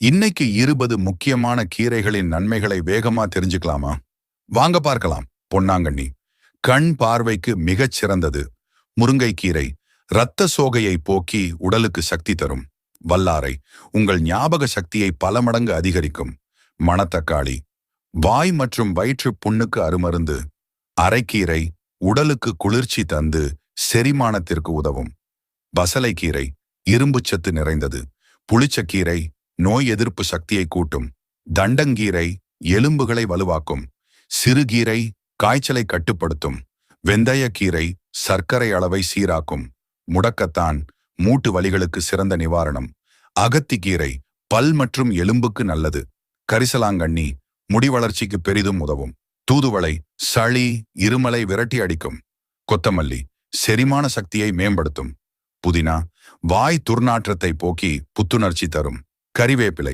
இன்னைக்கு இருபது முக்கியமான கீரைகளின் நன்மைகளை வேகமா தெரிஞ்சுக்கலாமா? வாங்க பார்க்கலாம் பொன்னாங்கண்ணி. கண் பார்வைக்கு மிகச் சிறந்தது. முருங்கைக்கீரை இரத்த சோகையை போக்கி உடலுக்கு சக்தி தரும். வல்லாரை உங்கள் ஞாபக சக்தியை பல மடங்கு அதிகரிக்கும். மணத்தக்காளி வாய் மற்றும் வயிற்று புண்ணுக்கு அருமருந்து. அரைக்கீரை உடலுக்கு குளிர்ச்சி தந்து செரிமானத்திற்கு உதவும். பசலைக்கீரை இரும்புச்சத்து நிறைந்தது. புளிச்சக்கீரை நோய் எதிர்ப்பு சக்தியை கூட்டும். தண்டங்கீரை எலும்புகளை வலுவாக்கும். சிறுகீரை காய்ச்சலை கட்டுப்படுத்தும். வெந்தயக்கீரை சர்க்கரை அளவை சீராக்கும். முடக்கத்தான் மூட்டு வலிகளுக்கு சிறந்த நிவாரணம். அகத்திக்கீரை பல் மற்றும் எலும்புக்கு நல்லது. கரிசலாங்கண்ணி முடி வளர்ச்சிக்கு பெரிதும் உதவும். தூதுவளை சளி இருமலை விரட்டி அடிக்கும். கொத்தமல்லி செரிமான சக்தியை மேம்படுத்தும். புதினா வாய் துர்நாற்றத்தை போக்கி புத்துணர்ச்சி தரும். கறிவேப்பிலை.